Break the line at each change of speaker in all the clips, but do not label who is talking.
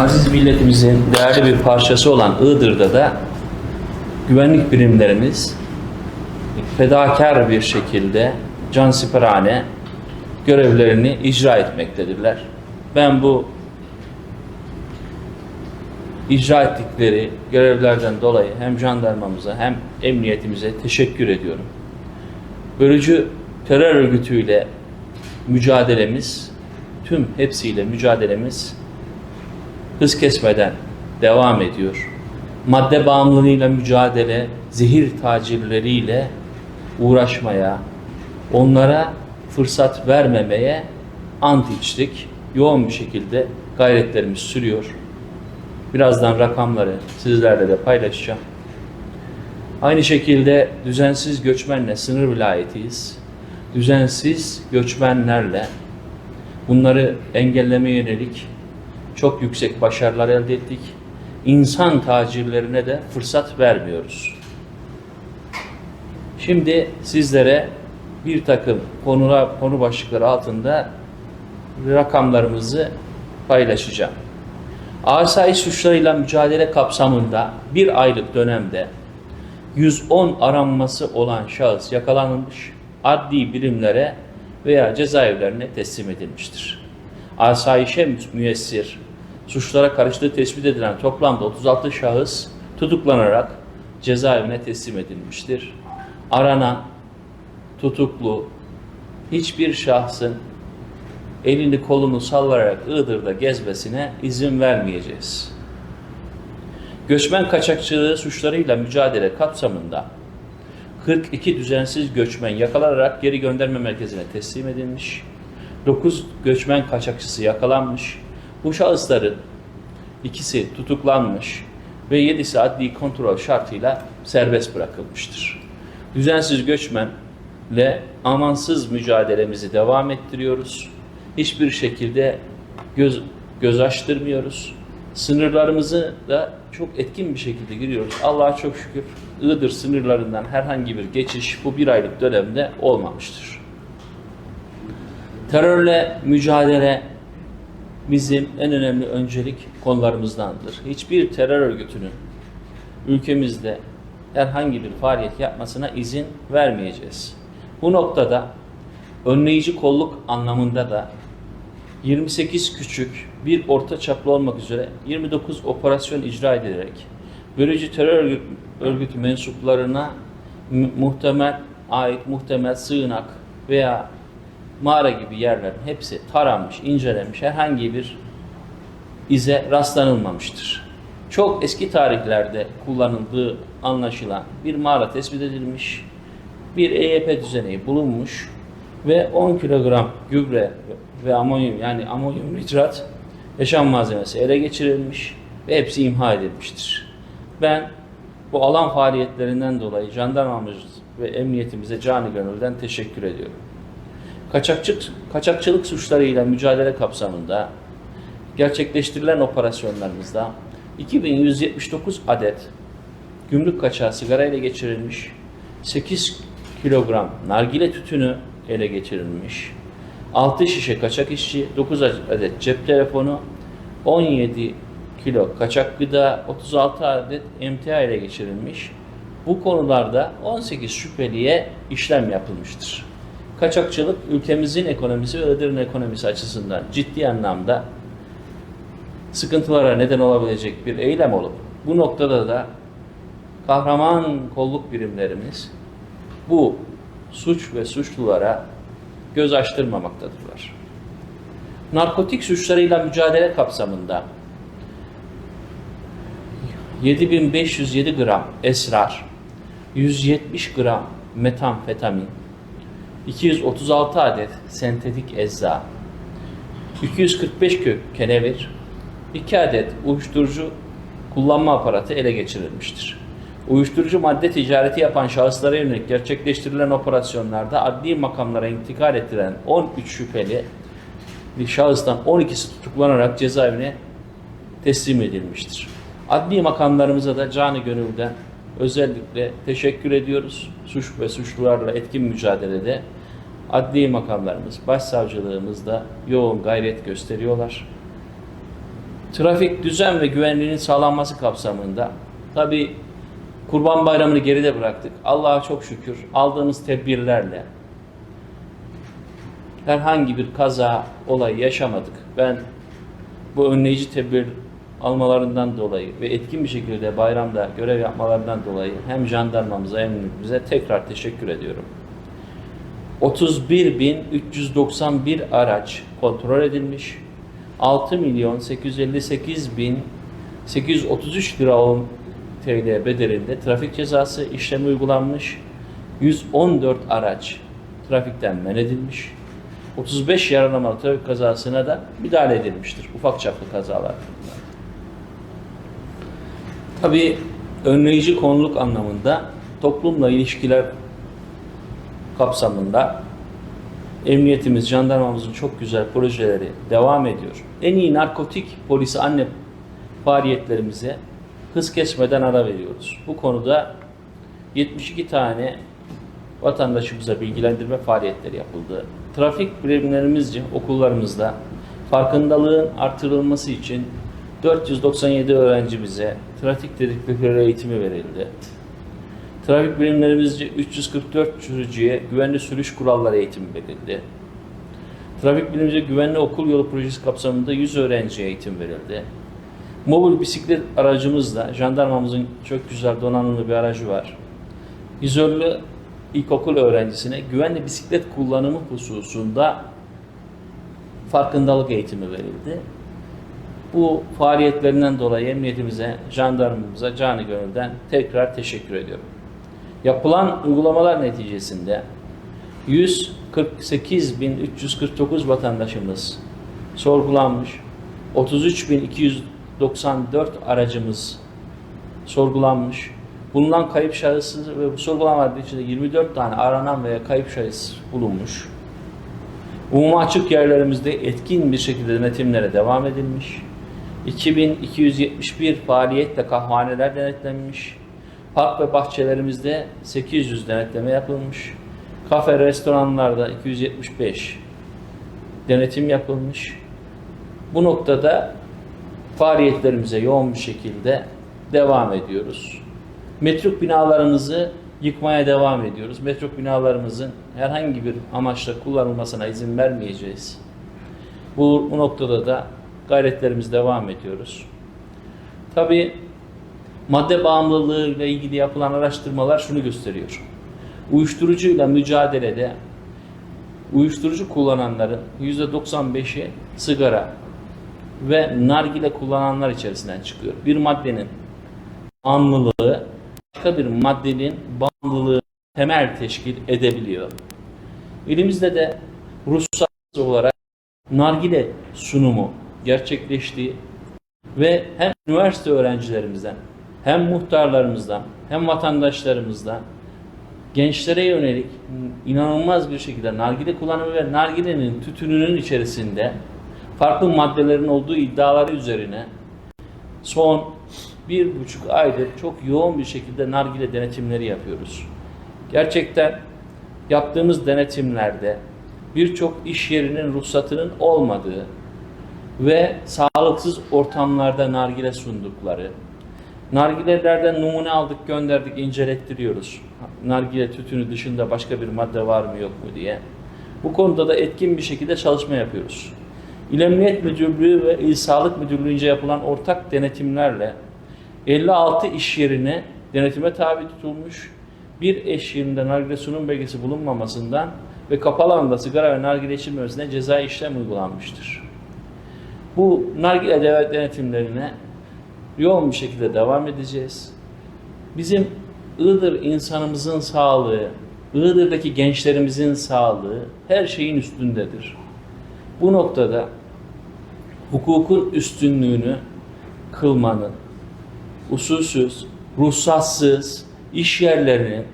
aziz milletimizin değerli bir parçası olan Iğdır'da da güvenlik birimlerimiz fedakar bir şekilde cansiperane görevlerini icra etmektedirler. Ben bu icra ettikleri görevlerden dolayı hem jandarmamıza hem emniyetimize teşekkür ediyorum. Bölücü terör örgütüyle mücadelemiz, tüm hepsiyle mücadelemiz hız kesmeden devam ediyor. Madde bağımlılığıyla mücadele, zehir tacirleriyle uğraşmaya, onlara fırsat vermemeye ant içtik. Yoğun bir şekilde gayretlerimiz sürüyor. Birazdan rakamları sizlerle de paylaşacağım. Aynı şekilde düzensiz göçmenle sınır vilayetiyiz. Düzensiz göçmenlerle bunları engellemeye yönelik çok yüksek başarılar elde ettik. İnsan tacirlerine de fırsat vermiyoruz. Şimdi sizlere bir takım konular, konu başlıkları altında rakamlarımızı paylaşacağım. Asayiş suçlarıyla mücadele kapsamında bir aylık dönemde 110 aranması olan şahıs yakalanmış, adli birimlere veya cezaevlerine teslim edilmiştir. Asayişe müyessir suçlara karıştığı tespit edilen toplamda 36 şahıs tutuklanarak cezaevine teslim edilmiştir. Aranan, tutuklu hiçbir şahsın elini kolunu sallayarak Iğdır'da gezmesine izin vermeyeceğiz. Göçmen kaçakçılığı suçlarıyla mücadele kapsamında 42 düzensiz göçmen yakalanarak geri gönderme merkezine teslim edilmiş. 9 göçmen kaçakçısı yakalanmış. Bu şahısların ikisi tutuklanmış ve 7'si adli kontrol şartıyla serbest bırakılmıştır. Düzensiz göçmenle amansız mücadelemizi devam ettiriyoruz. Hiçbir şekilde göz, göz açtırmıyoruz. Sınırlarımızı da çok etkin bir şekilde giriyoruz. Allah'a çok şükür Iğdır sınırlarından herhangi bir geçiş bu bir aylık dönemde olmamıştır. Terörle mücadele bizim en önemli öncelik konularımızdandır. Hiçbir terör örgütünün ülkemizde herhangi bir faaliyet yapmasına izin vermeyeceğiz. Bu noktada önleyici kolluk anlamında da 28 küçük, bir orta çaplı olmak üzere 29 operasyon icra edilerek bölücü terör örgü- örgütü mensuplarına mu- muhtemel ait muhtemel sığınak veya mağara gibi yerlerin hepsi taranmış, incelenmiş, herhangi bir ize rastlanılmamıştır. Çok eski tarihlerde kullanıldığı anlaşılan bir mağara tespit edilmiş, bir EYP düzeneği bulunmuş ve 10 kilogram gübre ve amonyum yani amonyum nitrat yaşam malzemesi ele geçirilmiş ve hepsi imha edilmiştir. Ben bu alan faaliyetlerinden dolayı jandarmamız ve emniyetimize canı gönülden teşekkür ediyorum. Kaçakçılık, kaçakçılık suçlarıyla mücadele kapsamında gerçekleştirilen operasyonlarımızda 2179 adet gümrük kaçağı sigara ele geçirilmiş, 8 kilogram nargile tütünü ele geçirilmiş, 6 şişe kaçak işçi, 9 adet cep telefonu, 17 kilo kaçak gıda, 36 adet emtia ele geçirilmiş. Bu konularda 18 şüpheliye işlem yapılmıştır. Kaçakçılık ülkemizin ekonomisi ve Iğdır'ın ekonomisi açısından ciddi anlamda sıkıntılara neden olabilecek bir eylem olup bu noktada da kahraman kolluk birimlerimiz bu suç ve suçlulara göz açtırmamaktadırlar. Narkotik suçlarıyla mücadele kapsamında 7507 gram esrar, 170 gram metamfetamin, 236 adet sentetik ecza, 245 kök kenevir, 2 adet uyuşturucu kullanma aparatı ele geçirilmiştir. Uyuşturucu madde ticareti yapan şahıslara yönelik gerçekleştirilen operasyonlarda adli makamlara intikal ettiren 13 şüpheli bir şahıstan 12'si tutuklanarak cezaevine teslim edilmiştir. Adli makamlarımıza da canı gönülden özellikle teşekkür ediyoruz. Suç ve suçlularla etkin mücadelede adli makamlarımız, başsavcılığımız da yoğun gayret gösteriyorlar. trafik düzen ve güvenliğinin sağlanması kapsamında tabi Kurban Bayramı'nı geride bıraktık. Allah'a çok şükür aldığımız tedbirlerle herhangi bir kaza olayı yaşamadık. Ben bu önleyici tedbir almalarından dolayı ve etkin bir şekilde bayramda görev yapmalarından dolayı hem jandarmamıza hem bize tekrar teşekkür ediyorum. 31.391 araç kontrol edilmiş. 6 milyon 858 bin 833 lira TL bedelinde trafik cezası işlemi uygulanmış. 114 araç trafikten men edilmiş. 35 yaralamalı trafik kazasına da müdahale edilmiştir. Ufak çaplı kazalar. Tabii önleyici konuluk anlamında toplumla ilişkiler kapsamında emniyetimiz, jandarmamızın çok güzel projeleri devam ediyor. En iyi narkotik polisi anne faaliyetlerimize hız kesmeden ara veriyoruz. Bu konuda 72 tane vatandaşımıza bilgilendirme faaliyetleri yapıldı. Trafik birimlerimizce okullarımızda farkındalığın artırılması için 497 öğrencimize trafik dedikleri eğitimi verildi. Trafik birimlerimizce 344 sürücüye güvenli sürüş kuralları eğitimi verildi. Trafik bilimci güvenli okul yolu projesi kapsamında 100 öğrenciye eğitim verildi. Mobil bisiklet aracımızla jandarmamızın çok güzel donanımlı bir aracı var. Vizörlü ilkokul öğrencisine güvenli bisiklet kullanımı hususunda farkındalık eğitimi verildi. Bu faaliyetlerinden dolayı emniyetimize, jandarmamıza canı gönülden tekrar teşekkür ediyorum. Yapılan uygulamalar neticesinde 148.349 vatandaşımız sorgulanmış, 33.294 aracımız sorgulanmış, bulunan kayıp şahısı ve bu sorgulamalar içinde 24 tane aranan veya kayıp şahıs bulunmuş. Umuma açık yerlerimizde etkin bir şekilde denetimlere devam edilmiş. 2271 faaliyetle kahvaneler denetlenmiş. Park ve bahçelerimizde 800 denetleme yapılmış. Kafe, restoranlarda 275 denetim yapılmış. Bu noktada faaliyetlerimize yoğun bir şekilde devam ediyoruz. Metruk binalarımızı yıkmaya devam ediyoruz. Metruk binalarımızın herhangi bir amaçla kullanılmasına izin vermeyeceğiz. Bu, bu noktada da gayretlerimiz devam ediyoruz. Tabii madde bağımlılığı ile ilgili yapılan araştırmalar şunu gösteriyor. Uyuşturucuyla mücadelede uyuşturucu kullananların %95'i sigara ve nargile kullananlar içerisinden çıkıyor. Bir maddenin bağımlılığı başka bir maddenin bağımlılığı temel teşkil edebiliyor. Elimizde de ruhsat olarak nargile sunumu gerçekleşti ve hem üniversite öğrencilerimizden hem muhtarlarımızdan hem vatandaşlarımızdan gençlere yönelik inanılmaz bir şekilde nargile kullanımı ve nargilenin tütününün içerisinde farklı maddelerin olduğu iddiaları üzerine son bir buçuk aydır çok yoğun bir şekilde nargile denetimleri yapıyoruz. Gerçekten yaptığımız denetimlerde birçok iş yerinin ruhsatının olmadığı ve sağlıksız ortamlarda nargile sundukları, nargilelerden numune aldık gönderdik incelettiriyoruz. Nargile tütünü dışında başka bir madde var mı yok mu diye. Bu konuda da etkin bir şekilde çalışma yapıyoruz. İl Emniyet Müdürlüğü ve İl Sağlık Müdürlüğü'nce yapılan ortak denetimlerle 56 iş yerine denetime tabi tutulmuş, bir iş yerinde nargile sunum belgesi bulunmamasından ve kapalı alanda sigara ve nargile içilmemesine ceza işlem uygulanmıştır. Bu nargile devlet denetimlerine yoğun bir şekilde devam edeceğiz. Bizim Iğdır insanımızın sağlığı, Iğdır'daki gençlerimizin sağlığı her şeyin üstündedir. Bu noktada hukukun üstünlüğünü kılmanın, usulsüz, ruhsatsız iş yerlerinin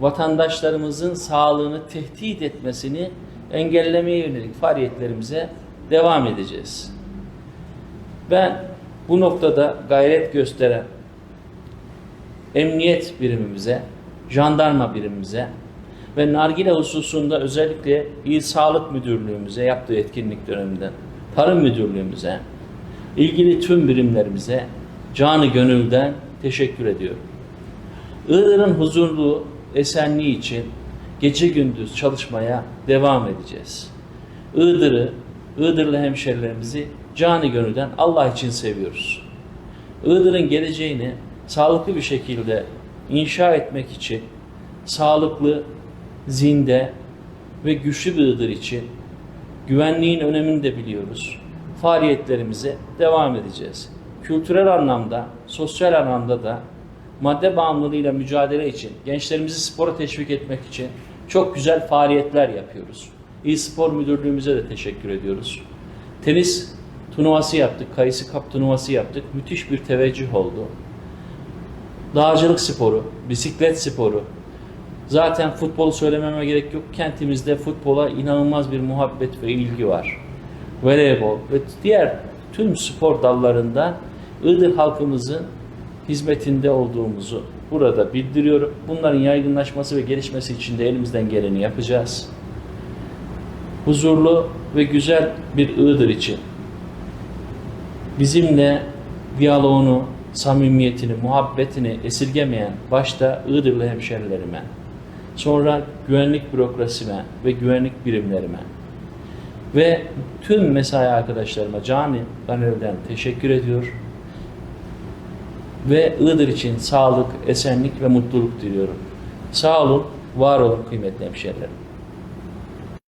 vatandaşlarımızın sağlığını tehdit etmesini engellemeye yönelik faaliyetlerimize devam edeceğiz. Ben bu noktada gayret gösteren emniyet birimimize, jandarma birimimize ve nargile hususunda özellikle İl Sağlık Müdürlüğümüze yaptığı etkinlik döneminden, Tarım Müdürlüğümüze, ilgili tüm birimlerimize canı gönülden teşekkür ediyorum. Iğdır'ın huzurlu, esenliği için gece gündüz çalışmaya devam edeceğiz. Iğdır'ı, Iğdırlı hemşerilerimizi canı gönülden Allah için seviyoruz. Iğdır'ın geleceğini sağlıklı bir şekilde inşa etmek için sağlıklı, zinde ve güçlü bir Iğdır için güvenliğin önemini de biliyoruz. Faaliyetlerimize devam edeceğiz. Kültürel anlamda, sosyal anlamda da madde bağımlılığıyla mücadele için, gençlerimizi spora teşvik etmek için çok güzel faaliyetler yapıyoruz. İl Spor Müdürlüğümüze de teşekkür ediyoruz. Tenis turnuvası yaptık, kayısı kap turnuvası yaptık. Müthiş bir teveccüh oldu. Dağcılık sporu, bisiklet sporu. Zaten futbolu söylememe gerek yok. Kentimizde futbola inanılmaz bir muhabbet ve ilgi var. Voleybol ve diğer tüm spor dallarında Iğdır halkımızın hizmetinde olduğumuzu burada bildiriyorum. Bunların yaygınlaşması ve gelişmesi için de elimizden geleni yapacağız. Huzurlu ve güzel bir Iğdır için bizimle diyaloğunu, samimiyetini, muhabbetini esirgemeyen başta Iğdırlı hemşerilerime, sonra güvenlik bürokrasime ve güvenlik birimlerime ve tüm mesai arkadaşlarıma cani gönülden teşekkür ediyor ve Iğdır için sağlık, esenlik ve mutluluk diliyorum. Sağ olun, var olun kıymetli hemşerilerim.